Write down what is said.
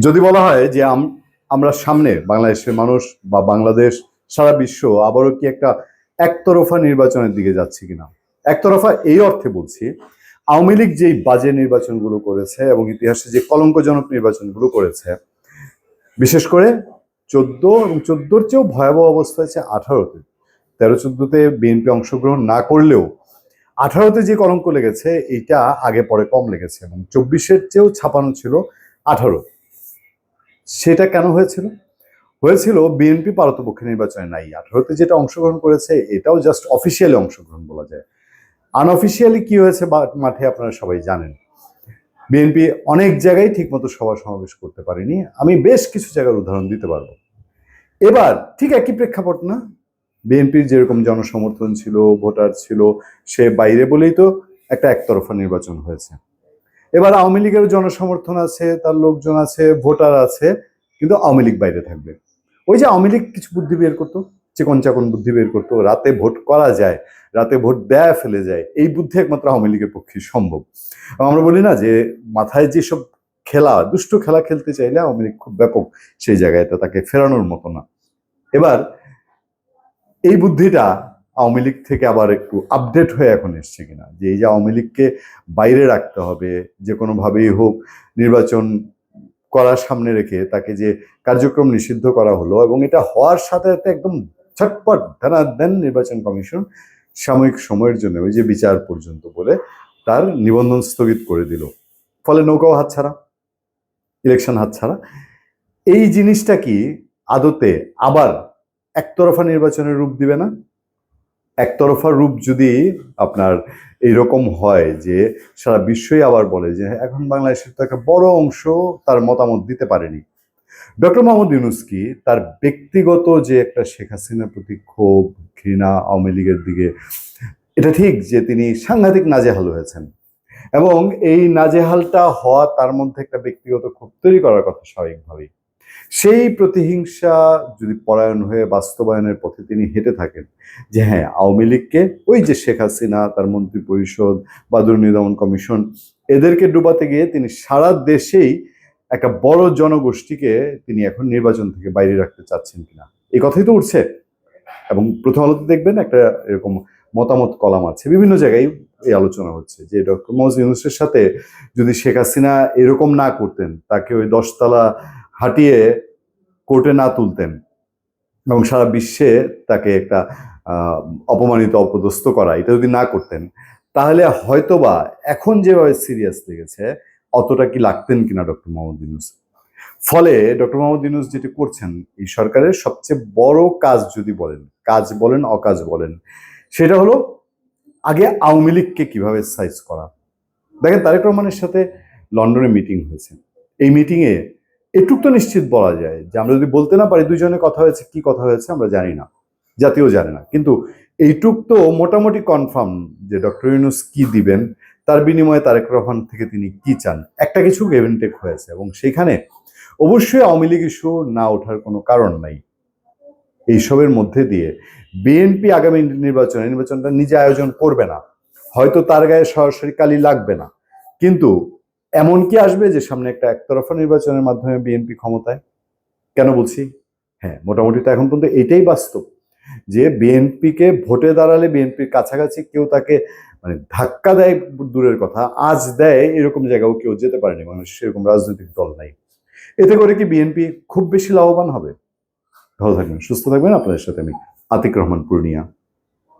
যদি বলা হয় যে আম- আমরা সামনে বাংলাদেশের মানুষ বা বাংলাদেশ, সারা বিশ্ব আবারও কি একটা একতরফা নির্বাচনের দিকে যাচ্ছে কিনা? একতরফা এই অর্থে বলছি, আওয়ামী লীগ যেই বাজে নির্বাচনগুলো করেছে এবং ইতিহাসে যে কলঙ্কজনক নির্বাচনগুলো করেছে, বিশেষ করে চোদ্দ এবং চোদ্দোর চেয়েও ভয়াবহ অবস্থা হয়েছে আঠারোতে। তেরো চোদ্দোতে বিএনপি অংশগ্রহণ না করলেও আঠারোতে যে কলঙ্ক লেগেছে, এইটা আগে পরে কম লেগেছে এবং চব্বিশের চেয়েও ছাপানো ছিল আঠারো। সেটা কেন হয়েছিল? হয়েছিল বিএনপি পারতপক্ষে নির্বাচনে নাই। আঠারোতে যেটা অংশগ্রহণ করেছে, এটাও জাস্ট অফিসিয়ালি অংশগ্রহণ বলা যায়। আনঅফিসিয়ালি কি হয়েছে মাঠে আপনারা সবাই জানেন। বিএনপি অনেক জায়গায় ঠিকমতো সভা সমাবেশ করতে পারেনি। আমি বেশ কিছু জায়গার উদাহরণ দিতে পারব। এবার ঠিক একই প্রেক্ষাপট না? বিএনপির যেরকম জনসমর্থন ছিল, ভোটার ছিল, সে বাইরে বলেই তো একটা একতরফা নির্বাচন হয়েছে। এবার আওয়ামী লীগের জনসমর্থন আছে, তার লোকজন আছে, ভোটার আছে, কিন্তু আওয়ামী লীগ বাইরে থাকবে। ওই যে আওয়ামী লীগ কিছু বুদ্ধি বের করতো, চিকন চাকন বুদ্ধি বের করতো, রাতে ভোট করা যায়, রাতে ভোট দেয়া ফেলে যায়, এই বুদ্ধি একমাত্র আওয়ামী লীগের পক্ষে সম্ভব। আমরা বলি না যে, মাথায় যেসব খেলা, দুষ্ট খেলা খেলতে চাইলে আওয়ামী লীগ খুব ব্যাপক সেই জায়গায় তাকে ফেরানোর মতো না। এবার এই বুদ্ধিটা আওয়ামী লীগ থেকে আবার একটু আপডেট হয়ে এখন এসছে কিনা? যে এই যে আওয়ামী লীগকে বাইরে রাখতে হবে, যে কোনোভাবেই হোক নির্বাচন করার সামনে রেখে তাকে যে কার্যক্রম নিষিদ্ধ করা হলো এবং এটা হওয়ার সাথে সাথে একদম ছটপট ধানা দেন নির্বাচন কমিশন সাময়িক সময়ের জন্য, ওই যে বিচার পর্যন্ত বলে তার নিবন্ধন স্থগিত করে দিল। ফলে নৌকাও হাতছাড়া ইলেকশন হাতছাড়া। এই জিনিসটা কি আদতে আবার একতরফা নির্বাচনের রূপ দিবে না? একতরফা রূপ যদি আপনার এইরকম হয় যে সারা বিশ্বই আবার বলে যে এখন বাংলাদেশের তো একটা বড় অংশ তার মতামত দিতে পারেনি। ডক্টর মোহাম্মদ ইউনুস কি তার ব্যক্তিগত যে একটা শেখ হাসিনার প্রতি ক্ষোভ, ঘৃণা আওয়ামী লীগের দিকে, এটা ঠিক যে তিনি সাংঘাতিক নাজেহাল হয়েছেন। এবং এই নাজেহালটা হওয়া তার মধ্যে একটা ব্যক্তিগত ক্ষোভ তৈরি করার কথা স্বাভাবিকভাবেই। সেই প্রতিহিংসা যদি পরায়ণ হয়ে বাস্তবায়নের পথে তিনি হেঁটে থাকেন, যে হ্যাঁ আওয়ামী লীগকে ওই যে শেখ হাসিনা, তার মন্ত্রী পরিষদ বা দুর্নীতি দমন কমিশন, এদেরকে ডুবাতে গিয়ে তিনি সারা দেশেই একটা বড় জনগোষ্ঠীকে তিনি এখন নির্বাচন থেকে বাইরে রাখতে চাচ্ছেন কিনা। এই কথাই তো উঠছে। এবং প্রথম আলোতে দেখবেন একটা এরকম মতামত কলাম আছে। বিভিন্ন জায়গায় এই আলোচনা হচ্ছে যে ডক্টর মোহাম্মদ ইউনুসের সাথে যদি শেখ হাসিনা এরকম না করতেন, তাকে ওই দশতলা হাঁটিয়ে কোর্টে না তুলতেন এবং সারা বিশ্বে তাকে একটা অপমানিত অপদস্থ করা এটা যদি না করতেন তাহলে হয়তোবা এখন যেভাবে সিরিয়াস লেগেছে অতটা কি লাগতেন কিনা ডক্টর মোহাম্মদ ইউনুস? ফলে ডক্টর মোহাম্মদ ইউনুস যেটি করছেন এই সরকারের সবচেয়ে বড় কাজ যদি বলেন কাজ বলেন অকাজ বলেন সেটা হলো আগে আওয়ামী লীগকে কীভাবে সাইজ করা। দেখেন তারেক রহমানের সাথে লন্ডনে মিটিং হয়েছে। এই মিটিংয়ে এটুক তো নিশ্চিত বলা যায় যে আমরা যদি বলতে না পারি দুজনে কথা হয়েছে, কি কথা হয়েছে আমরা জানি না জাতীয় জানে না। কিন্তু এইটুক তো মোটামুটি কনফার্ম যে ডক্টর ইউনুস কি দিবেন, তার বিনিময়ে তারেক রহমান থেকে তিনি কি চান, একটা কিছু গেভেনটেক হয়েছে এবং সেখানে অবশ্যই আওয়ামী লীগ ইস্যু না ওঠার কোনো কারণ নাই। এইসবের মধ্যে দিয়ে বিএনপি আগামী নির্বাচনে, নির্বাচনটা নিজে আয়োজন করবে না। হয়তো তার গায়ে সরাসরি কালি লাগবে না। কিন্তু এমন কি আসবে যে সামনে একটা একতরফা নির্বাচনের মাধ্যমে বিএনপি ক্ষমতায়? কেন বলছি? হ্যাঁ মোটামুটি তো এখন পর্যন্ত এটাই বাস্তব যে বিএনপিকে ভোটে দাঁড়ালে বিএনপির কাছাকাছি কেউ তাকে মানে ধাক্কা দেয় দূরের কথা, আজ দেয় এরকম জায়গাও কেউ যেতে পারেনি, মানুষ সেরকম রাজনৈতিক দল নাই। এতে করে কি বিএনপি খুব বেশি লাভবান হবে? ভালো থাকবেন, সুস্থ থাকবেন। আপনাদের সাথে আমি আতিক রহমান পূর্ণিয়া।